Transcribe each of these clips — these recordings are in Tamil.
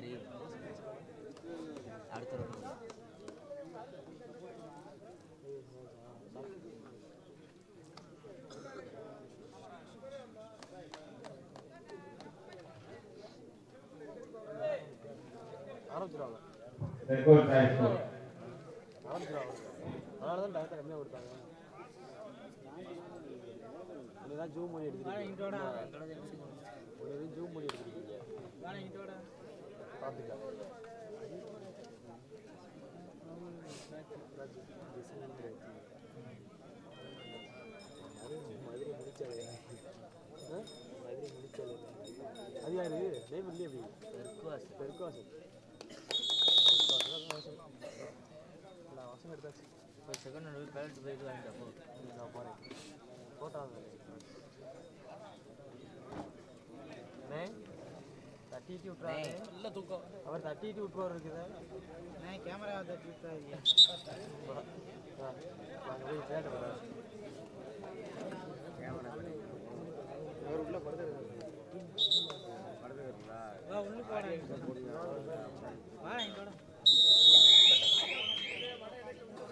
மாதிரி அடுத்த ரோடு ஆரம்பிச்சிருவாங்க. அதனால தான் டயத்தை கம்மியாக கொடுத்தாங்க ஜூம் பண்ணி எடுத்துருக்கீங்க ஜூம் பண்ணி எடுத்துருக்கீங்க மதுரை முடிச்சாலே மதுரை முடிச்சாலே அது யாரு நேம் இல்லையே அப்படி தெற்குவாசல் பெருக்குவாசல் நான் வசம் எடுத்தாச்சு ஒரு செகண்ட் நான் போகிறேன் தட்டிட்டு விட்றாரு நல்ல தூக்கம். அவர் தட்டிட்டு விட்டுருவார் இருக்குதா? கேமரா தட்டி விட்டாங்க நாங்கள் போய் கேட்டு வரோம் அவர் உள்ள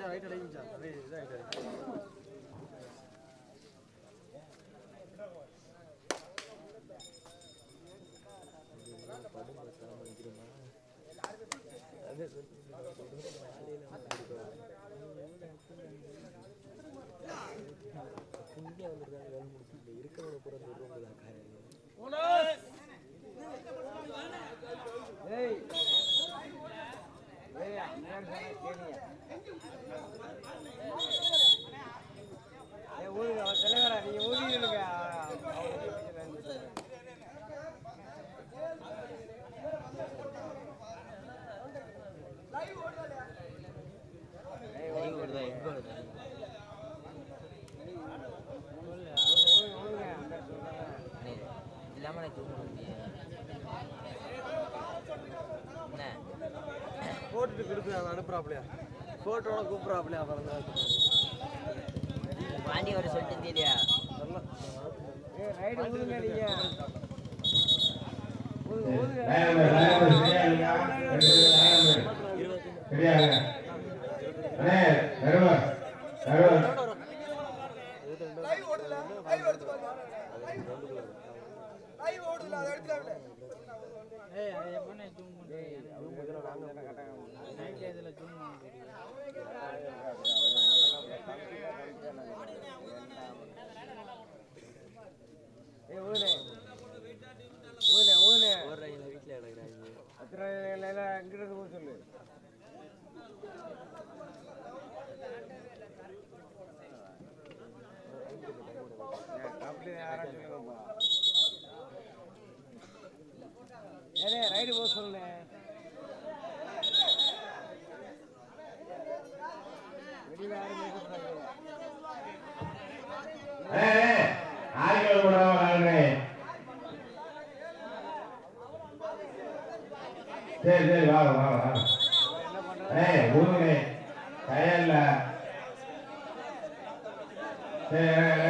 ரைட் அடைஞ்சா இந்தியா வந்துருக்காங்க வேலை முடிச்சு இருக்கிறவங்க பூரா சொல்லுவாங்க காரையில் ஏய் ஏய் அண்ணன் சொன்னா கேளியா ஏய் ஊருங்க அவர் தலைவரா நீங்க ஊதிடுங்க கை கொடுதா எங்க கொடுதா அண்ணே, இது இல்லாம நான் தூங்க முடியும் என்ன போட்டுட்டு கொடுக்குறாங்க அனுப்புறாப்லையா ஃபோட்டோட கூப்பிட்றாப்லையா அப்புறம் தான். பாண்டி வர சொல்லிட்டு ஏய் ரைடு ஊதுங்க நீங்க சரி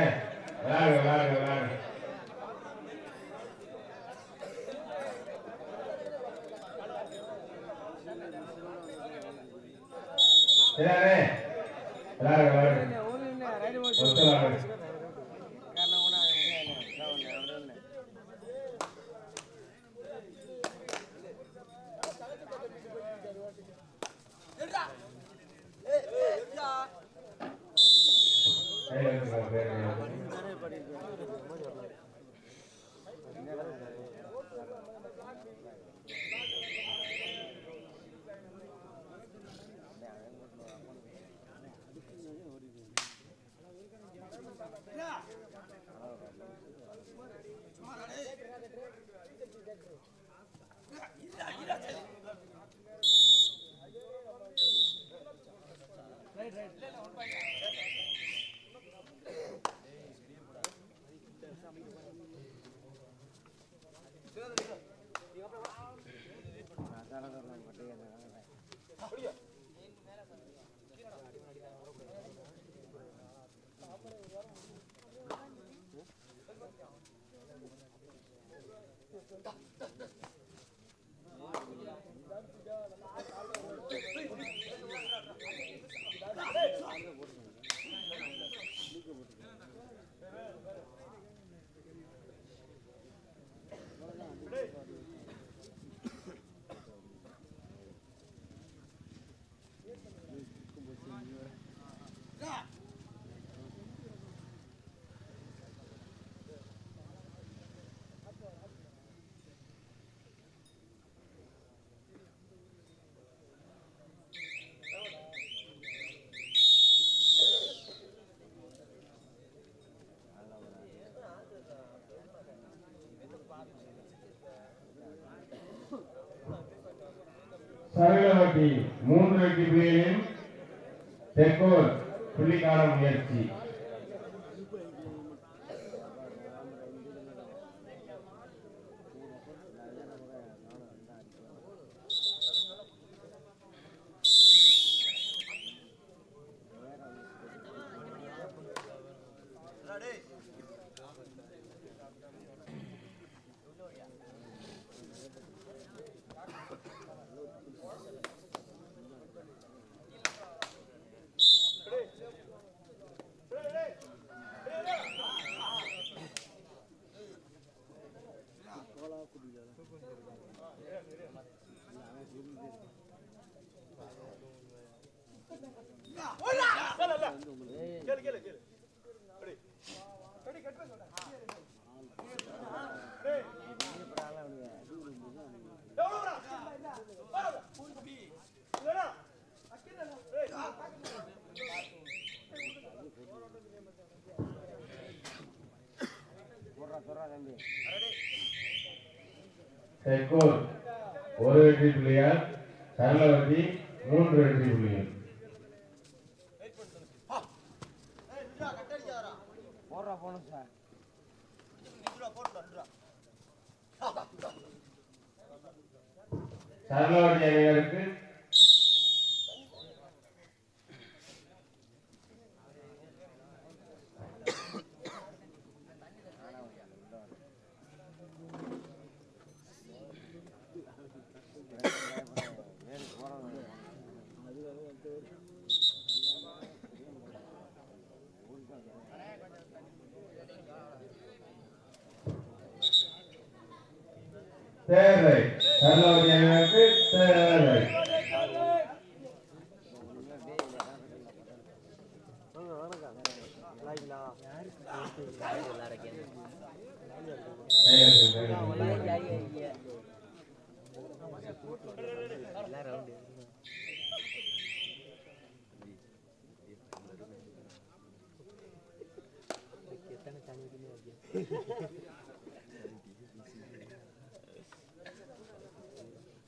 சரவட்டி மூன்று வெற்றி புள்ளியிலும் தெற்கோர் புள்ளிக்கான முயற்சி. புள்ளி காண முயற்சி செக்கோல் ஒரு வெற்றி புள்ளியால் சரளவதி மூன்று வெற்றி புள்ளிகள். சரளவதி போகணும் அணிகளுக்கு தேவை சரளவட்டி தேவை Thank you.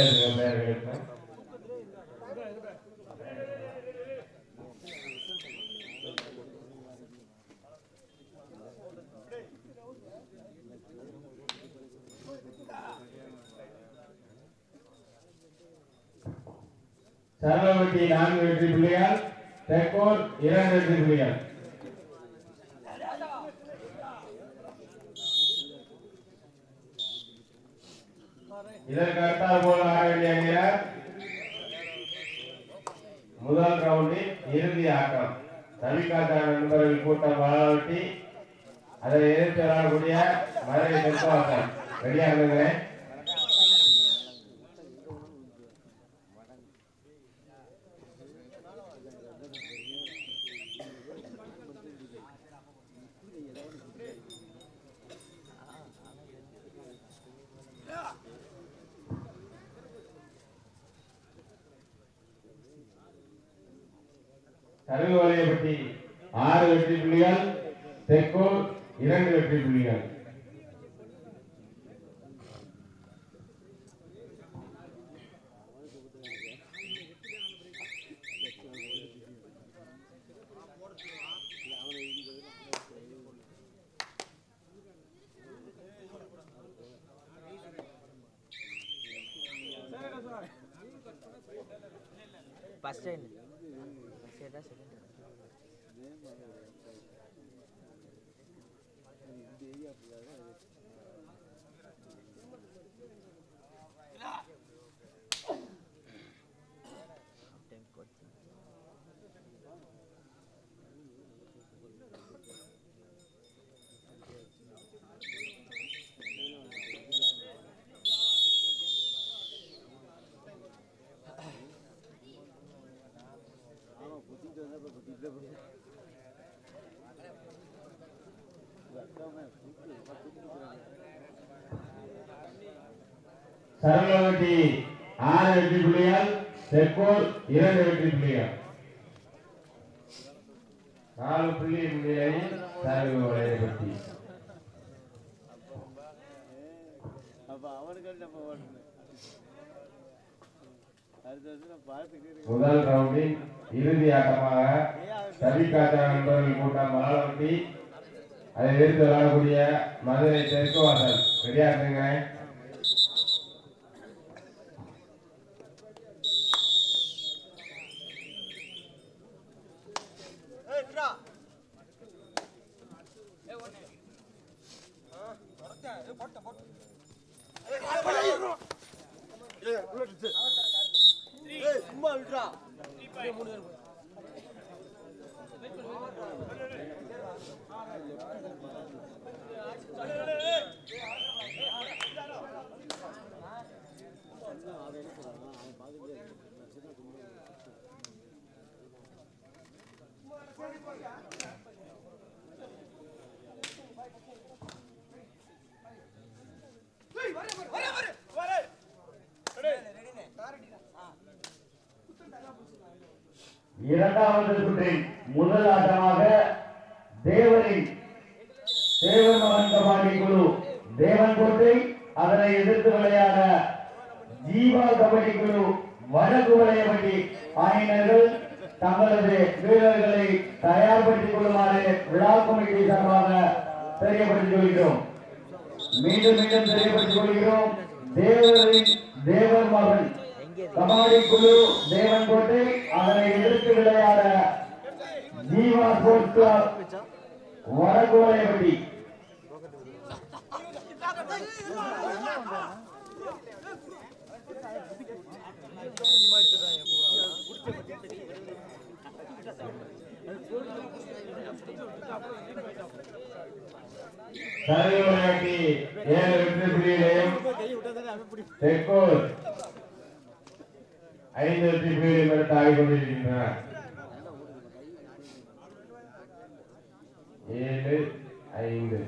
கையெழுத்து முதல் ரவுண்டில் இறுதி ஆட்டம். ரவிகாந்தா நண்பர்கள் கூட்டம் பாலாவட்டி அதை எதிர்த்து விளையாடக்கூடிய மதுரை தெற்குவாசல் ரெடியா இருந்துங்களேன் கருவலையப்பட்டி ஆறு வெற்றி புள்ளிகள் தெற்கூர் இரண்டு வெற்றி புள்ளிகள் ஃபர்ஸ்ட் சரளவட்டி ஆறு வெற்றி புள்ளிகள் தெற்கோர் இரண்டு வெற்றி புள்ளிகள் நாலு புள்ளி முன்னிலையில் சரகு வளையை பற்றி முதல் ரவுண்டின் இறுதி ஆட்டமாக தவிக்காத்த நண்பர்கள் கூட்டம் மலவட்டி அதை எதிர்த்து விளையாடக்கூடிய மதுரை தெற்கு வாசல். ரெடியா இருக்குங்க சும்மா விட்றா இரண்டாவது சுற்றின் முதல் ஆட்டமாக தேவரின் தேவர் மகன் கபாடி குழு தேவன் தேவன்கோட்டை அதனை எதிர்த்து விளையாட ஜீவா கபடி குழு வடக்கு வளையபடி ஆயினர்கள் தங்களது வீரர்களை தயார்படுத்திக் கொள்ளுமாறு விழா கமிட்டி சார்பாக தெரியப்படுத்திக் கொள்கிறோம். மீண்டும் மீண்டும் தெரியப்படுத்திக் கொள்கிறோம். தேவரின் தேவர் மகன் கபாடி குழு தேவன்கோட்டை அதனை எதிர்த்து விளையாட ஜீவா ஸ்போர்ட்ஸ் கிளப் சரி விளையாட்டி ஏழு வெற்றி புள்ளிகளையும் தெற்கோர் ஐந்து வெற்றி புள்ளிகளையும் ஆகி கொண்டிருக்கின்றனர் ஏழு ஐந்து.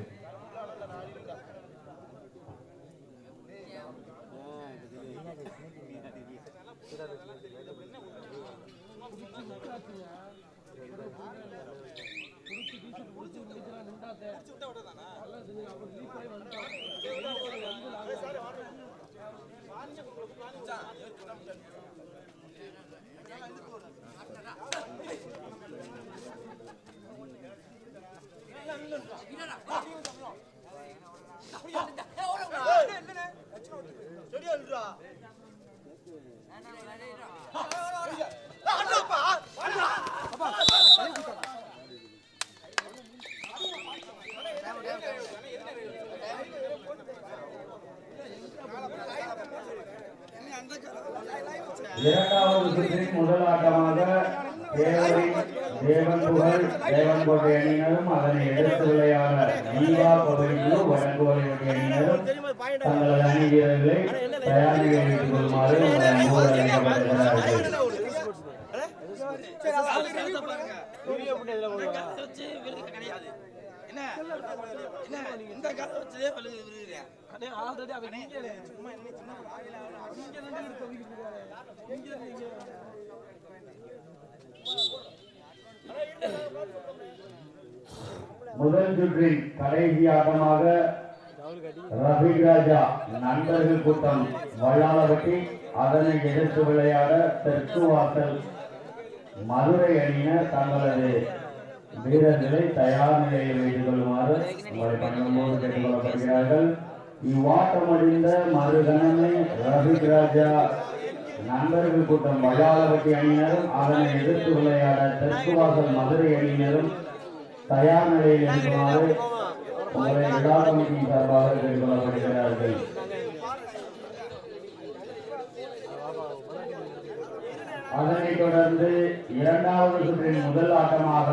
இரண்டாவது சுற்றின் முதல் ஆட்டமாக தேவரின் தேவன் புகழ் தேவன் கோட்டை அணியினரும் அதனை எதிர்த்து விளையாட ஜீவா பகுதியிலோ வடக்கு வளைவட்டி அணியினரும் தங்களது அணி வீரர்களை தயார் நிலையில் வைத்துக் கொள்ளுமாறு உங்கள் அன்போடு அழைக்கப்படுகிறார்கள் வீடியோ பண்ணி இதுல போடுவா வச்சு விழுது கிடையாது. என்ன? என்ன? இந்த கதை வச்சதே விழுது விழுகிறேன் அடே ஆல்ரெடி அவன் இங்கே. சும்மா என்ன சும்மா இங்கே தான் இருக்க வீட்டுக்கு இங்கே இங்கே முதல் சுற்றின் கடைசி ஆட்டமாக ரஃபீக் ராஜா நண்பர்கள் கூட்டம் வள்ளாளவட்டி அதனை எதிர்த்து விளையாட தெற்கு வாசல் மதுரை அணியினர் தங்களது வீரர்களை தயார் நிலையில் வைத்துக் கொள்ளுமாறு உங்களை பணியோடு கேட்டுக்கொள்ளப்படுகிறார்கள். இவ்வாட்டம் அடைந்த மறுகணமே ரஃபீக் ராஜா நண்பர்கள் கூட்டம் வள்ளாளவட்டி அணியினரும் அதனை எதிர்த்து விளையாட தெற்கு வாசல் மதுரை அணியினரும் தயார் நிலையில் இருக்குமாறு உங்களை விழா கமிட்டியின் சார்பாக கேட்டுக்கொள்ளப்படுகிறார்கள். அதனைத் தொடர்ந்து இரண்டாவது சுற்றின் முதல் ஆட்டமாக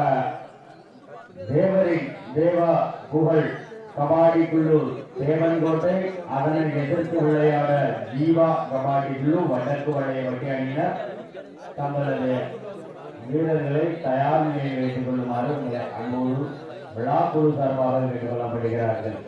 தேவரின் தேவா புகழ். கபாடி குழு தேவன்கோட்டை அதனை எதிர்த்து விளையாட ஜீவா கபாடி குழு வடக்கு வளைய வட்டி அணியினர் தங்களது வீரர்களை தயார் நிலையில் வைத்துக் கொள்ளுமாறு அன்போடு விழா குழு சார்பாக கேட்டுக் கொள்ளப்படுகிறார்கள்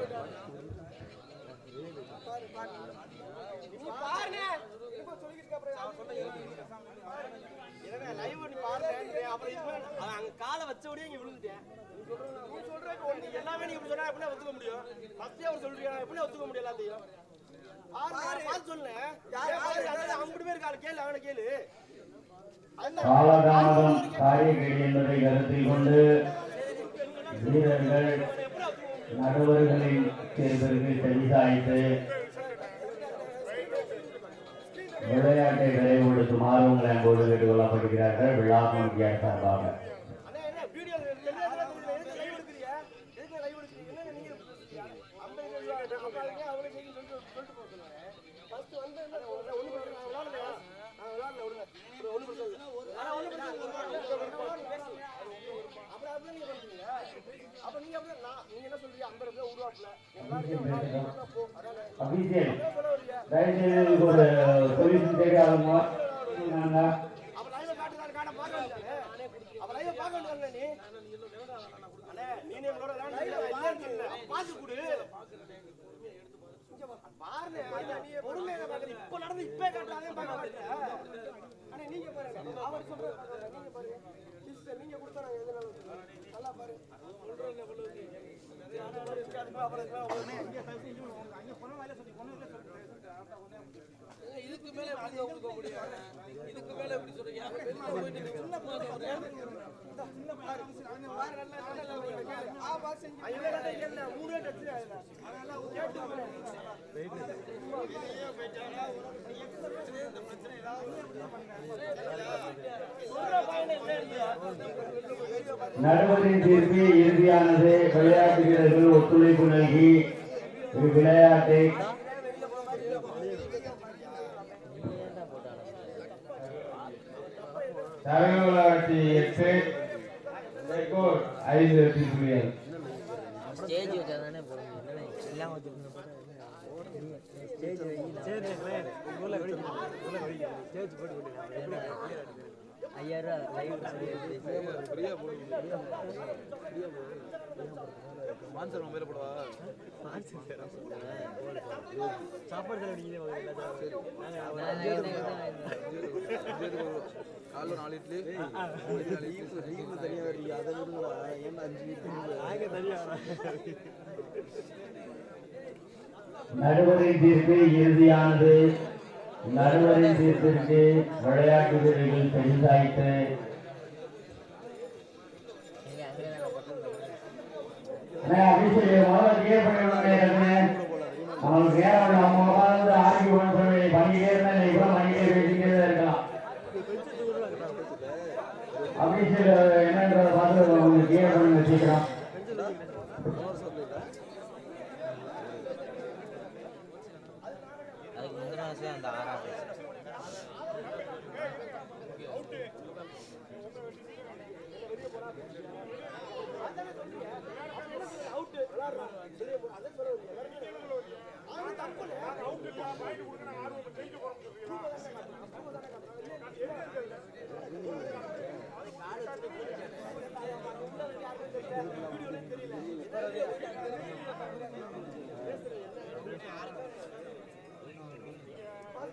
என்னடா லைவ் நீ பாருங்க அப்புறம் இப்ப அவன் அங்க காலை வச்சபடியே இங்க விழுந்துட்டேன் நீ சொல்றது நீ சொல்றதுக்கு ஒண்ணு எல்லாமே நீ இப்படி சொன்னா எப்படி ஒத்துக்க முடியும் ஃபர்ஸ்டே அவர் சொல்றியா? எப்படி ஒத்துக்க முடியும் எல்லாத்தையும்? பாரு. பாரு சொல்லு ஐம்பது பேர் கால கேளு அவனை கேளு. காலதாமதம் காரியங்கள் என்பதை கருத்தில் கொண்டு வீரர்கள் நடுவர்களின் தேர்தலுக்கு செவிசாய்த்து விளையாட்டை விரைவுபடுத்துமாறு உங்களை அன்போடு கேட்டுக்கொள்ளப்படுகிறார்கள் விழா முக்கிய சார்பாக அண்ணா என்ன வீடியோ தெரியாதுல எதுக்கு லைவ் எடுக்கறியா எதுக்கு லைவ் எடுக்கறீங்க என்ன நீங்க ஐம்பது பேர் அப்புறம் அவனுக்கு நீங்க சொல்லிட்டு சொல்லிட்டு போக சொல்லுங்க ஃபர்ஸ்ட் வந்து ஒண்ணு பிரச்சனை நான் விளையாடலையா நான் விளையாடல விடுங்க ஒண்ணு பிரச்சனை இல்லை ஆனா ஒண்ணு பிரச்சனை இல்லை. அப்புறம் அப்படியே நீங்க பண்றீங்க அப்ப நீங்க அப்படியே நான் நீங்க என்ன சொல்றீங்க ஐம்பது பேர் உருவாக்கல விளையாடுங்க போ அதானே அபிஷேக் என்ன சொல்ல வரீங்க தயவுசெய்து ஒரு சொல்யூஷன் தெரியாதவங்க அப்ப லைவ் காட்டுறாரு காட்ட பார்க்க வேண்டியதானே அப்ப லைவ் பார்க்க வேண்டியதானே நீ அண்ணே நீ எங்களோட விளையாண்டு பாத்து கொடு இங்க வா. பாருண்ணே, ஐயா, நீ பொறுமையா பாக்குற. இப்ப நடந்து இப்ப காட்டுறாதே பாக்க மாட்டேன். நீங்க பாருங்க. அவர் பாருங்க. நீங்க பாருங்க. sister, நீங்க கொடுத்தா நாங்க எது நல்லது சொல்லுவோம். நல்லா பாரு. அப்புறம் இருக்கு, அப்புறம் இருக்கு. இதுக்கு மேல எப்படி கொடுக்க முடியும்? இதுக்கு மேல எப்படி சொல்றீங்க? சின்ன போதும் நடுவரின் தீர்ப்பு இறுதியானது. விளையாட்டு வீரர்கள் ஒத்துழைப்பு நல்கி விளையாட்டை எட்டு ரெக்கார்ட் ஐந்து வெற்றி புள்ளிகள். ஸ்டேஜ் போட முடியும் ஐயாயிரம் லைவ் மான்சர் மொபைல போடவா? காலைல நாலு இட்லி தனியாக வரீங்க அதை விடுங்களா ஏன்னா அஞ்சு தீர்ப்பு இறுதியானது. நடுவரின் தீர்ப்பிற்கு விளையாட்டு வீரர்கள் பெரிதாய்த்து எங்க அங்கே தான் பட்டம் அபிஷேக் முதல்ல கிளியர் பண்ணி விடுங்க அவங்களுக்கு நேரம் நம்ம உட்கார்ந்து ஆர்கி பண்ணி பண்ணிட்டே இருந்தா நீ கூட பண்ணிட்டே பேசிக்கிட்டே தான் இருக்கலாம் அபிஷேக் என்னன்றத பார்த்து உங்களுக்கு கிளியர் பண்ணி வச்சுக்கலாம் பேசு அந்த வருஷம் பேசு அவுட்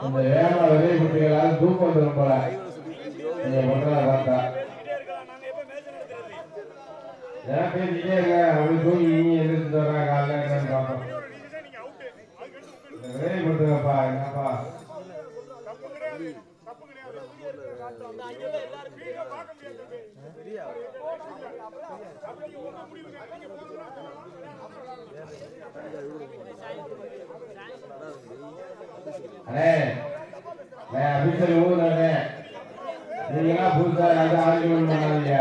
இந்த ஏமா வெளிய குட்டிகளால் தூக்கம் வந்துடும் போல நீங்க பண்றத பார்த்தா. எனக்கு நீங்க இருக்க? அப்படி தூங்கி நீங்க எழுதிட்டு அண்ணே நான் அபிஷல் ஊர்லண்ணே நீங்களாம் புதுசா ஏதாவது ஆர்கியூமெண்ட் பண்ணாதீங்க.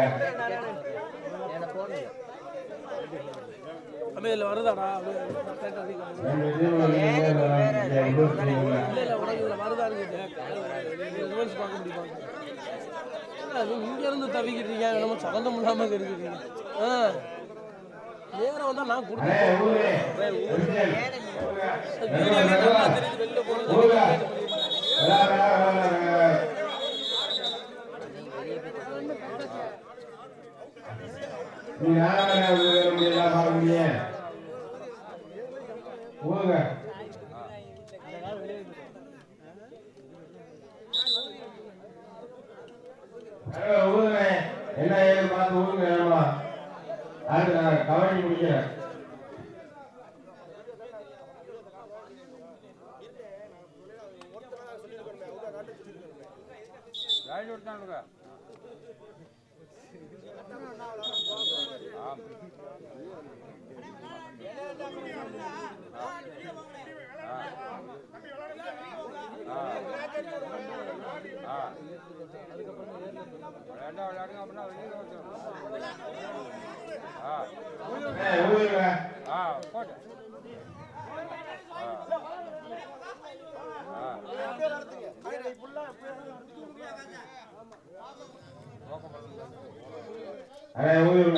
இதில் வருதாடா இங்கே இங்கேருந்து தவிக்கிறீங்க நம்ம சம்மந்தம் இல்லாமல் இருக்கிறீங்க ஆ. நேரம் வந்தால் நான் கொடுத்து நீ பார்க்க முடியும் ஊருங்க என்ன ஏது பார்த்து ஊருங்க நான் கவனி முடிக்கிறேன் அண்ணே, ஊருங்க அண்ணே ஊருங்க